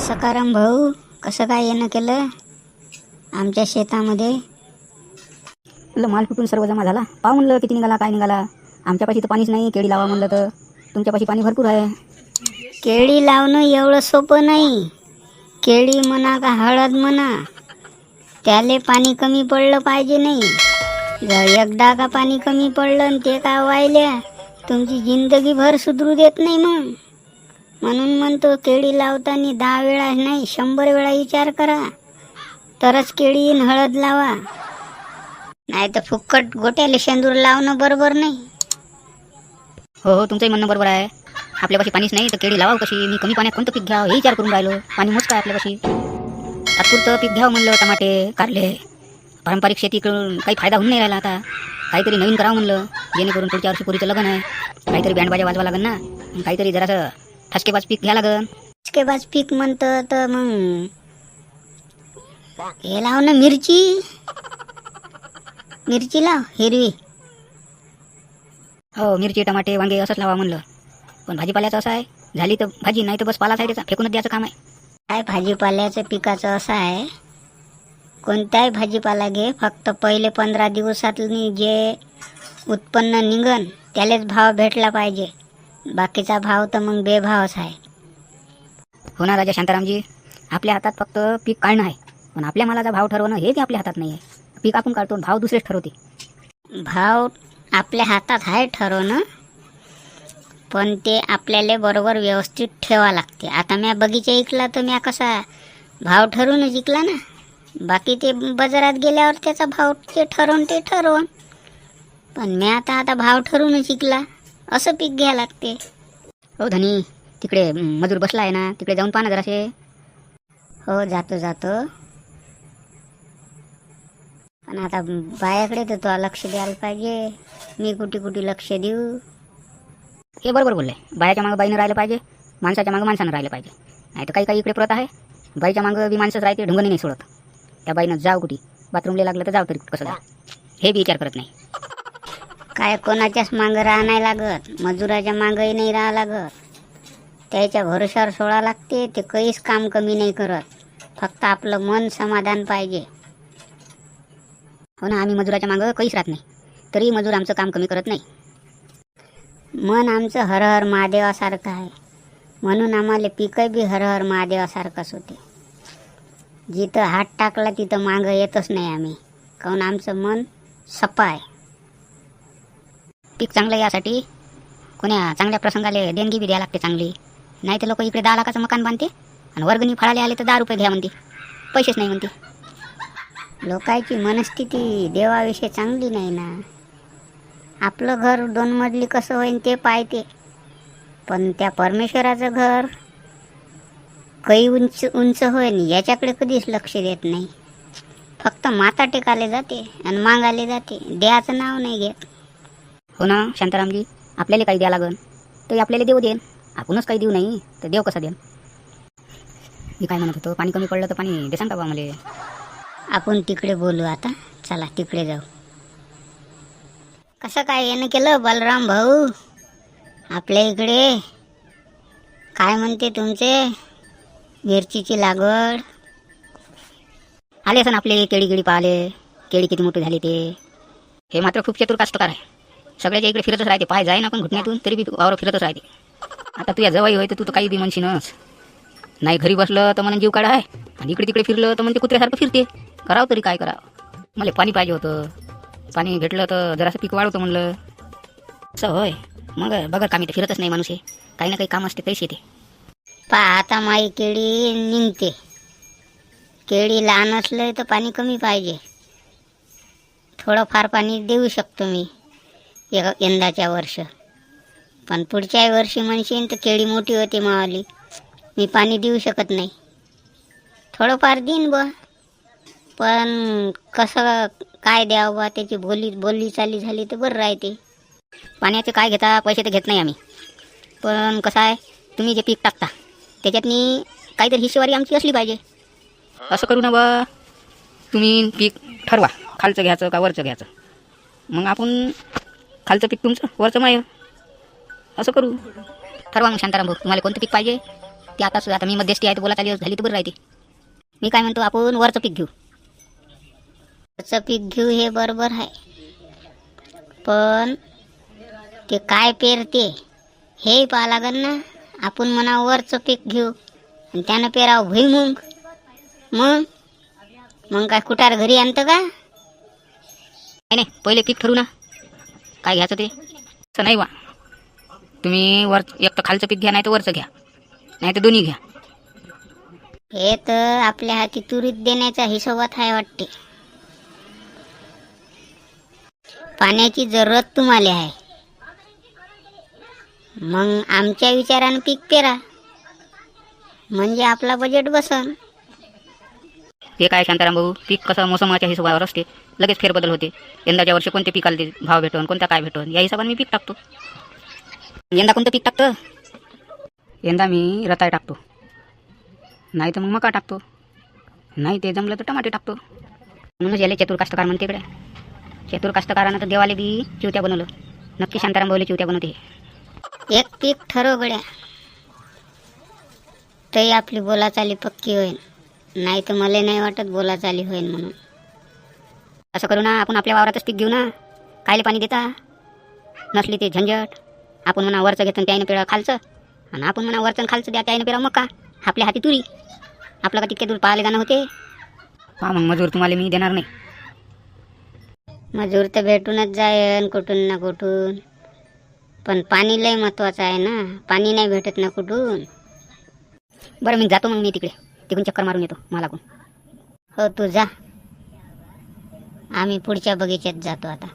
सकाराम भाऊ कसं काय येणं केलं? आमच्या शेतामध्ये. म्हणलं माल कुठून सर्व जमा झाला. पाहू म्हणलं किती निघाला काय निघाला? आमच्यापाशी तर पाणीच नाही केळी लावा म्हणलं तर. तुमच्यापाशी पाणी भरपूर आहे. केळी लावणं एवढं सोपं नाही. केळी म्हणा का हळद म्हणा त्याले पाणी कमी पडलं पाहिजे नाही. जर एकदा का पाणी कमी पडलं आणि ते का वाहिल्या तुमची जिंदगी भर सुधरू देत नाही मग. म्हणून म्हणतो केळी लावताना दहा वेळा नाही शंभर वेळा विचार करा. तरच केळी येईन हळद लावा. नाही तर फुक्कट गोट्याले शेंदूर लावणं बरोबर नाही. हो हो तुमचंही म्हणणं बरोबर आहे. आपल्यापाशी पाणीच नाही तर केळी लावावं कशी? मी कमी पाण्यात कोणतं पीक घ्यावं हे विचार करून राहिलो. पाणी मोजतं आहे आपल्यापाशी. तात्पुरतं पीक घ्यावं म्हणलं टमाटे कारले. पारंपरिक शेती करून काही फायदा होऊन नाही राहिला आता. काहीतरी नवीन करावं म्हणलं जेणेकरून पुढच्या वर्षी पुरीचं लग्न आहे. काहीतरी बँड वाजवा लागेल ना. काहीतरी जरासं ठसकेबाज पीक घ्या लागन. इसके बाद पीक म्हणतं तर मग. हे लाव ना मिरची. मिरची लाव हिरवी. हो मिरची टमाटे वांगे असंच लावा म्हणलं. पण भाजीपाल्याचं असं आहे झाली तर भाजी नाही तर बस पाला त्याचा फेकूनच द्यायचं काम आहे. काय भाजीपाल्याचं पिकाचं असं आहे? कोणत्याही भाजीपाला घे फक्त पहिले पंधरा दिवसातनी जे उत्पन्न निघन त्यालेच भाव भेटला पाहिजे. बाकीचा भाव तर मग बेभावच आहे. हो ना राजा शांतारामजी आपल्या हातात फक्त पीक काढणं आहे. पण आपल्या मालाचा भाव ठरवणं हे ते आपल्या हातात नाही आहे पीक आपण काढतो भाव दुसरेच ठरवते. भाव आपल्या हातात आहे ठरवणं पण ते आपल्याला बरोबर व्यवस्थित ठेवा लागते. आता म्या बगीचा ऐकला तर म्या कसा भाव ठरवूनच ऐकला ना. बाकी ते बाजारात गेल्यावर त्याचा भाव ते ठरवून ते ठरवून. पण म्या आता आता भाव ठरवूनच शिकला असं पीक घ्या लागते. हो धनी तिकडे मजूर बसला आहे ना तिकडे जाऊन पाहा ना जरासे. हो जातो जातो. पण आता बायाकडे तर तुला लक्ष द्यायला पाहिजे. मी कुठे कुठे लक्ष देऊ? हे बरोबर बोलले. बायाच्या मागं बाईनं राहिलं पाहिजे माणसाच्या मागं माणसानं राहिलं पाहिजे. नाही तर काही काही इकडे प्रत आहे. बाईच्या मागं बी माणसंच राहते ढुंगणी नाही सोडत. त्या बाईनं जाव कुठे बाथरूमला लागलं तर जाव तरी कसं जा हे बी विचार करत नाही. काय कोणाच्याच मागं राहा नाही लागत. मजुराच्या मागंही नाही राहा लागत. त्याच्या भरोशावर सोडा लागते ते काहीच काम कमी नाही करत. फक्त आपलं मन समाधान पाहिजे. हो ना आम्ही मजुराच्या मागं काहीच राहत नाही. तरी मजूर आमचं काम कमी करत नाही. मन आमचं हर हर महादेवासारखं आहे. म्हणून आम्हाला पिकं बी हर हर महादेवासारखंच होते जिथं हात टाकला तिथं मागं येतच नाही आम्ही. काऊन आमचं मन सपा आहे. पीक चांगलं यासाठी. कोण्या चांगल्या प्रसंगाले देणगी बी द्यावं लागते चांगली. नाही तर लोक इकडे दहा लाखाचं मकान बांधते आणि वर्गणी फळाले आले तर दहा रुपये घ्या म्हणते. पैसेच नाही म्हणते. लोकांची मनस्थिती देवाविषयी चांगली नाही ना. आपलं घर दोन मजली कसं होईन ते पाहते. पण त्या परमेश्वराचं घर काही उंच उंच होईन याच्याकडे कधीच लक्ष देत नाही. फक्त माता टेकाले जाते आणि मागाले जाते. देहाचं नाव नाही घेत. हो ना शांतारामजी? आपल्याला काही द्या लागन. तरी आपल्याला देऊ देन. आपणच काही देऊ नाही तर देव कसा देन? मी काय म्हणत होतो पाणी कमी पडलं तर पाणी देसान का बा मला? आपण तिकडे बोलू आता. चला तिकडे जाऊ. कसं काय येणं केलं बलराम भाऊ? आपल्या इकडे? काय म्हणते तुमचे? मिरचीची लागवड. आले असं आपले केळी केळी पाहिले केळी किती मोठी झाली ते. हे मात्र खूप चतुर कास्तकार आहे. सगळ्याच्या इकडे फिरतच राहते. पाय जाय ना आपण घुटण्यातून तरी बी वावर फिरतच राहते. आता तुझ्या जवाई होय तर तू तर काही बी म्हणशीनच. नाही घरी बसलं तर म्हणून जीव काढा आहे आणि इकडे तिकडे फिरलं तर म्हणते कुत्र्यासारखं फिरते. करावं तरी काय करावं? मला पाणी पाहिजे होतं. पाणी भेटलं तर जरासं पीक वाढवतं म्हणलं. असं होय. मग बघा कामी तर फिरतच नाही माणूस हे काही ना काही काम असते तैसे येते. पा आता माई केळी निघते केळी लहान असलं तर पाणी कमी पाहिजे. थोडंफार पाणी देऊ शकतो मी. यंदाच्या वर्ष. पण पुढच्या वर्षी म्हणशीन तर केळी मोठी होते मावाली मी पाणी देऊ शकत नाही. थोडंफार देईन बा पण कसं काय द्यावं बा त्याची बोली बोलली चाली झाली तर बरं राहते. पाण्याचे काय घेता पैसे तर घेत नाही आम्ही. पण कसं आहे तुम्ही जे पीक टाकता त्याच्यातनी काहीतरी हिशेवारी आमची असली पाहिजे. असं करू ना बा तुम्ही पीक ठरवा. खालचं घ्यायचं का वरचं घ्यायचं. मग आपण खालचं पीक तुमचं वरचं माय. असं करू. ठरवा मग शांताराम भाऊ. तुम्हाला कोणतं पीक पाहिजे? ते आता आता मी मध्यस्थी आहे तर बोला चाली झाली तर बरं राहते. मी काय म्हणतो आपण वरचं पीक घेऊ. वरचं पीक घेऊ हे बरोबर आहे. पण ते काय पेरते हे पाहा लागन ना. आपण म्हणा वरचं पीक घेऊ. आणि त्यानं पेरावं भुईमुंग. मग? मग काय कुटार घरी आणतं का? नाही नाही. पहिले पीक ठरवू ना. काय घ्यायचं ते? असं नाही वा तुम्ही वर एक तर खालचं पीक घ्या नाही तर वरचं घ्या. नाही तर दोन्ही घ्या. हे तर आपल्या हाती तुरीत देण्याचा हिशोबात आहे वाटते. पाण्याची जरूरत तुम्हाला आहे मग आमच्या विचारानं पीक पेरा. म्हणजे आपला बजेट बसन. ते काय शांताराम भाऊ? पीक कसं मोसमाच्या हिशोबावर असते. लगेच फेरबदल होते. यंदाच्या वर्षी कोणते पीक आले ते भाव भेटून कोणता काय भेटून? या हिशोबाने मी पीक टाकतो. यंदा कोणतं पीक टाकतं? यंदा मी रताळ टाकतो. नाही तर मग मका टाकतो. नाही ते जमलं तर टमाटे टाकतो. म्हणूनच याले चतुर कास्तकार म्हणते इकडे. चतुर कास्तकारानं तर देवाले बी चिवत्या बनवलं. नक्की शांताराम भाऊले चिवत्या बनवते एक पीक ठरव गड्या. तरी आपली बोलाचाली पक्की होईल. नाही तर मला नाही वाटत बोलाचाली होईल म्हणून. असं करू ना आपण आपल्या वावरातच पीक घेऊ ना. कायले पाणी देता? नसली ते झंझट. आपण म्हणा वरचं घेतो त्याने पेरा खालचं. आणि आपण म्हणा वरचं खालचं द्या त्याने पेरा मका आपल्या हाती तुरी. आपलं का तितके दूर पाहायला जाणं होते? हा मग मजूर तुम्हाला मी देणार नाही. मजूर तर भेटूनच जाईन कुठून ना कुठून. पण पाणी लय महत्वाचं आहे ना. पाणी नाही भेटत ना कुठून. बरं मी जातो मग मी तिकडे. तिकडून चक्कर मारून येतो मला कोण हो तू जा. आम्ही पुढच्या बगीच्यात जातो आता.